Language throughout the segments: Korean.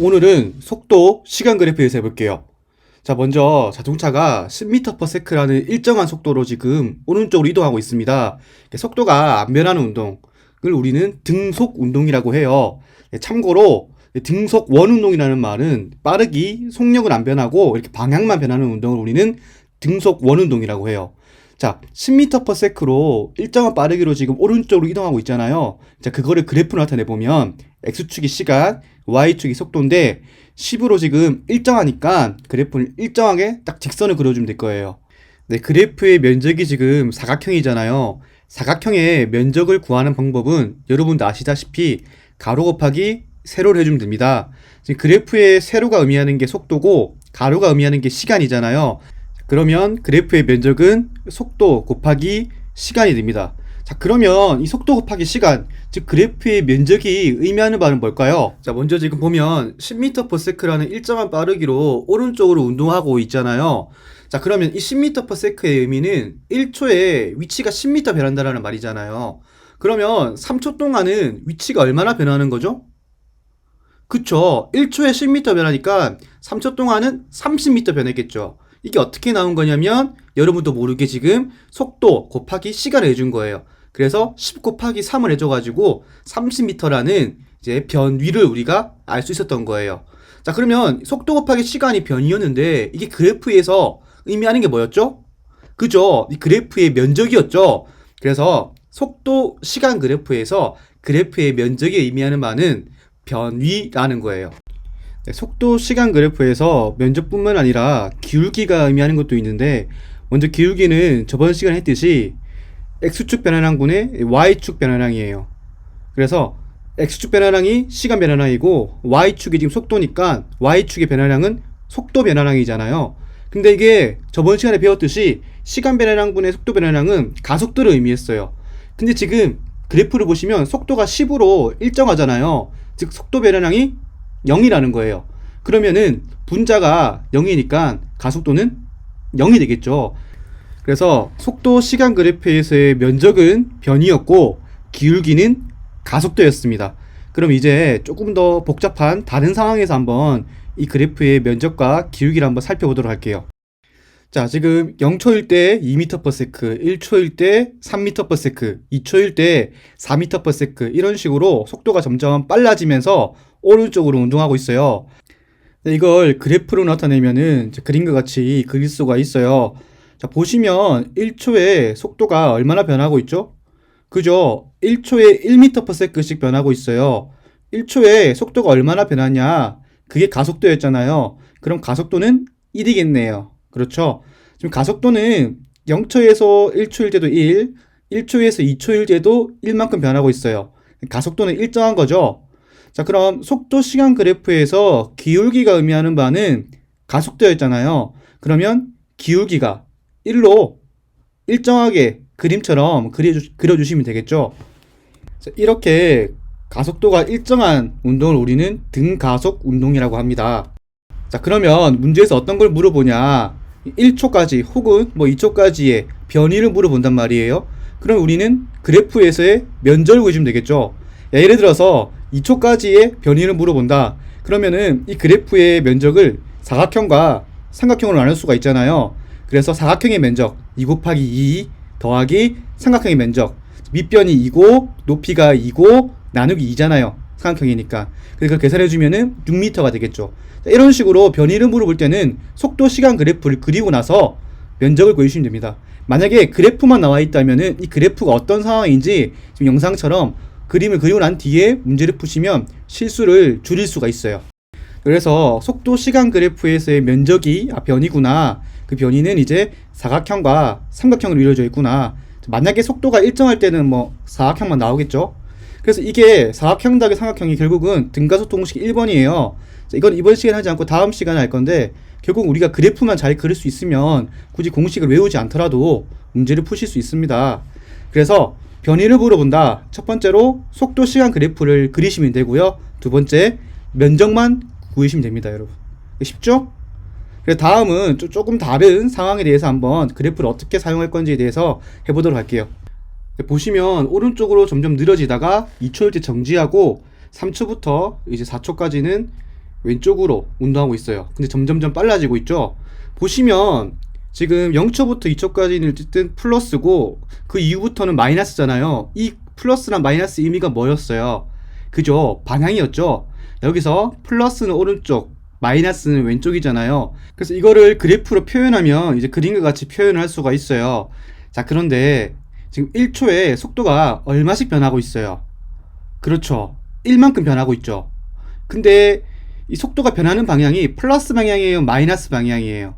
오늘은 속도 시간 그래프에서 해볼게요. 자, 먼저 자동차가 10m/s라는 일정한 속도로 지금 오른쪽으로 이동하고 있습니다. 속도가 안 변하는 운동을 우리는 등속 운동이라고 해요. 참고로 등속 원 운동이라는 말은 빠르기, 속력은 안 변하고 이렇게 방향만 변하는 운동을 우리는 등속 원 운동이라고 해요. 자, 10m/s로 일정한 빠르기로 지금 오른쪽으로 이동하고 있잖아요. 자, 그거를 그래프로 나타내 보면 x축이 시간, y축이 속도인데 10으로 지금 일정하니까 그래프를 일정하게 딱 직선을 그려주면 될 거예요. 네, 그래프의 면적이 지금 사각형이잖아요. 사각형의 면적을 구하는 방법은 여러분도 아시다시피 가로 곱하기 세로를 해주면 됩니다. 지금 그래프의 세로가 의미하는 게 속도고 가로가 의미하는 게 시간이잖아요. 그러면 그래프의 면적은 속도 곱하기 시간이 됩니다. 자, 그러면 이 속도 곱하기 시간, 즉 그래프의 면적이 의미하는 바는 뭘까요? 자, 먼저 지금 보면 10m/s라는 일정한 빠르기로 오른쪽으로 운동하고 있잖아요. 자, 그러면 이 10m/s의 의미는 1초에 위치가 10m 변한다라는 말이잖아요. 그러면 3초 동안은 위치가 얼마나 변하는 거죠? 그쵸. 1초에 10m 변하니까 3초 동안은 30m 변했겠죠. 이게 어떻게 나온 거냐면 여러분도 모르게 지금 속도 곱하기 시간을 해준 거예요. 그래서 10 곱하기 3을 해줘가지고 30m라는 이제 변위를 우리가 알 수 있었던 거예요. 자, 그러면 속도 곱하기 시간이 변이었는데 이게 그래프에서 의미하는 게 뭐였죠? 그죠? 이 그래프의 면적이었죠? 그래서 속도 시간 그래프에서 그래프의 면적이 의미하는 바는 변위라는 거예요. 네, 속도 시간 그래프에서 면적뿐만 아니라 기울기가 의미하는 것도 있는데 먼저 기울기는 저번 시간에 했듯이 x축 변화량분의 y축 변화량이에요. 그래서 x축 변화량이 시간 변화량이고 y축이 지금 속도니까 y축의 변화량은 속도 변화량이잖아요. 근데 이게 저번 시간에 배웠듯이 시간 변화량분의 속도 변화량은 가속도를 의미했어요. 근데 지금 그래프를 보시면 속도가 10으로 일정하잖아요. 즉 속도 변화량이 0이라는 거예요. 그러면은 분자가 0이니까 가속도는 0이 되겠죠. 그래서 속도 시간 그래프에서의 면적은 변이었고 기울기는 가속도였습니다. 그럼 이제 조금 더 복잡한 다른 상황에서 한번 이 그래프의 면적과 기울기를 한번 살펴보도록 할게요. 자, 지금 0초일 때 2m/s, 1초일 때 3m/s, 2초일 때 4m/s 이런 식으로 속도가 점점 빨라지면서 오른쪽으로 운동하고 있어요. 이걸 그래프로 나타내면은 그림과 같이 그릴 수가 있어요. 자, 보시면 1초에 속도가 얼마나 변하고 있죠? 그죠? 1초에 1m/s씩 변하고 있어요. 1초에 속도가 얼마나 변하냐? 그게 가속도였잖아요. 그럼 가속도는 1이겠네요. 그렇죠? 지금 가속도는 0초에서 1초일 때도 1, 1초에서 2초일 때도 1만큼 변하고 있어요. 가속도는 일정한 거죠. 자, 그럼 속도 시간 그래프에서 기울기가 의미하는 바는 가속도였잖아요. 그러면 기울기가 1로 일정하게 그림처럼 그려주, 그려주시면 되겠죠. 자, 이렇게 가속도가 일정한 운동을 우리는 등가속 운동이라고 합니다. 자, 그러면 문제에서 어떤 걸 물어보냐? 1초까지 혹은 뭐 2초까지의 변이를 물어본단 말이에요. 그럼 우리는 그래프에서의 면적을 구해주면 되겠죠. 야, 예를 들어서 2초까지의 변이를 물어본다. 그러면은 이 그래프의 면적을 사각형과 삼각형으로 나눌 수가 있잖아요. 그래서 사각형의 면적 2 곱하기 2 더하기 삼각형의 면적 밑변이 2고 높이가 2고 나누기 2잖아요. 삼각형이니까. 그래서 계산해 주면은 6m가 되겠죠. 자, 이런 식으로 변이를 물어볼 때는 속도 시간 그래프를 그리고 나서 면적을 구해주시면 됩니다. 만약에 그래프만 나와 있다면은 이 그래프가 어떤 상황인지 지금 영상처럼 그림을 그리고 난 뒤에 문제를 푸시면 실수를 줄일 수가 있어요. 그래서 속도 시간 그래프에서의 면적이 아, 변이구나. 그 변이는 이제 사각형과 삼각형으로 이루어져 있구나. 만약에 속도가 일정할 때는 뭐 사각형만 나오겠죠. 그래서 이게 사각형 닭의 삼각형이 결국은 등가속도 공식 1번이에요. 이건 이번 시간에 하지 않고 다음 시간에 할 건데 결국 우리가 그래프만 잘 그릴 수 있으면 굳이 공식을 외우지 않더라도 문제를 푸실 수 있습니다. 그래서 변이를 물어본다. 첫 번째로 속도 시간 그래프를 그리시면 되고요. 두 번째 면적만 구하시면 됩니다, 여러분. 쉽죠? 그래 다음은 조금 다른 상황에 대해서 한번 그래프를 어떻게 사용할 건지에 대해서 해보도록 할게요. 보시면 오른쪽으로 점점 느려지다가 2초일 때 정지하고 3초부터 이제 4초까지는 왼쪽으로 운동하고 있어요. 근데 점점점 빨라지고 있죠. 보시면 지금 0초부터 2초까지는 어쨌든 플러스고 그 이후부터는 마이너스잖아요. 이 플러스랑 마이너스 의미가 뭐였어요? 그죠? 방향이었죠. 여기서 플러스는 오른쪽, 마이너스는 왼쪽이잖아요. 그래서 이거를 그래프로 표현하면 이제 그림과 같이 표현을 할 수가 있어요. 자, 그런데 지금 1초에 속도가 얼마씩 변하고 있어요? 그렇죠. 1만큼 변하고 있죠. 근데 이 속도가 변하는 방향이 플러스 방향이에요? 마이너스 방향이에요?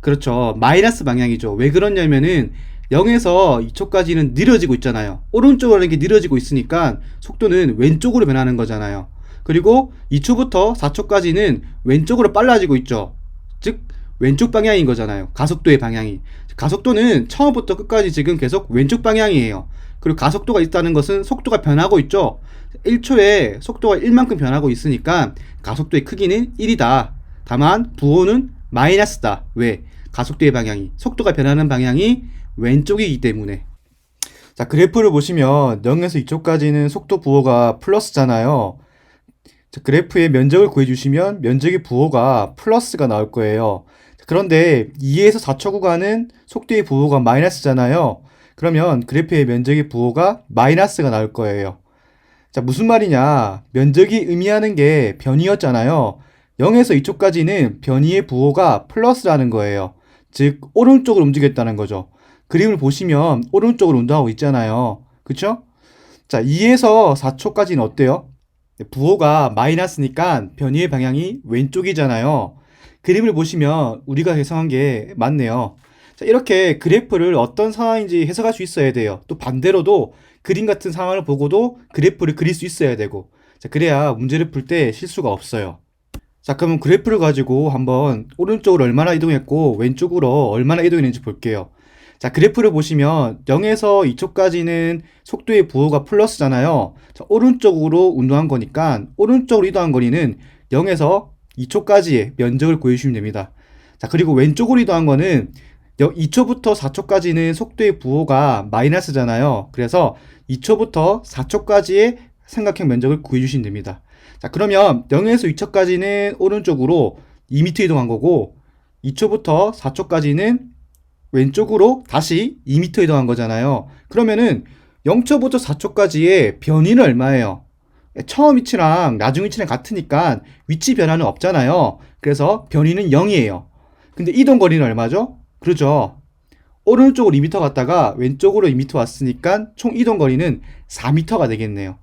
그렇죠. 마이너스 방향이죠. 왜 그러냐면은 0에서 2초까지는 느려지고 있잖아요. 오른쪽으로 이렇게 느려지고 있으니까 속도는 왼쪽으로 변하는 거잖아요. 그리고 2초부터 4초까지는 왼쪽으로 빨라지고 있죠. 즉 왼쪽 방향인 거잖아요. 가속도의 방향이. 가속도는 처음부터 끝까지 지금 계속 왼쪽 방향이에요. 그리고 가속도가 있다는 것은 속도가 변하고 있죠. 1초에 속도가 1만큼 변하고 있으니까 가속도의 크기는 1이다. 다만 부호는 마이너스다. 왜? 가속도의 방향이 속도가 변하는 방향이 왼쪽이기 때문에. 자, 그래프를 보시면 0에서 2초까지는 속도 부호가 플러스잖아요. 자, 그래프의 면적을 구해주시면 면적의 부호가 플러스가 나올 거예요. 자, 그런데 2에서 4초 구간은 속도의 부호가 마이너스잖아요. 그러면 그래프의 면적의 부호가 마이너스가 나올 거예요. 자, 무슨 말이냐? 면적이 의미하는 게 변이였잖아요. 0에서 2초까지는 변이의 부호가 플러스라는 거예요. 즉, 오른쪽으로 움직였다는 거죠. 그림을 보시면 오른쪽으로 운동하고 있잖아요. 그쵸? 자, 2에서 4초까지는 어때요? 부호가 마이너스니까 변이의 방향이 왼쪽이잖아요. 그림을 보시면 우리가 해석한 게 맞네요. 자, 이렇게 그래프를 어떤 상황인지 해석할 수 있어야 돼요. 또 반대로도 그림 같은 상황을 보고도 그래프를 그릴 수 있어야 되고. 자, 그래야 문제를 풀 때 실수가 없어요. 자, 그러면 그래프를 가지고 한번 오른쪽으로 얼마나 이동했고 왼쪽으로 얼마나 이동했는지 볼게요. 자, 그래프를 보시면 0에서 2초까지는 속도의 부호가 플러스잖아요. 자, 오른쪽으로 운동한 거니까 오른쪽으로 이동한 거리는 0에서 2초까지의 면적을 구해주시면 됩니다. 자, 그리고 왼쪽으로 이동한 거는 2초부터 4초까지는 속도의 부호가 마이너스잖아요. 그래서 2초부터 4초까지의 삼각형 면적을 구해주시면 됩니다. 자, 그러면 0에서 2초까지는 오른쪽으로 2m 이동한 거고 2초부터 4초까지는 왼쪽으로 다시 2m 이동한 거잖아요. 그러면은 0초부터 4초까지의 변이는 얼마예요? 처음 위치랑 나중 위치랑 같으니까 위치 변화는 없잖아요. 그래서 변이는 0이에요. 근데 이동 거리는 얼마죠? 그렇죠. 오른쪽으로 2m 갔다가 왼쪽으로 2m 왔으니까 총 이동 거리는 4m가 되겠네요.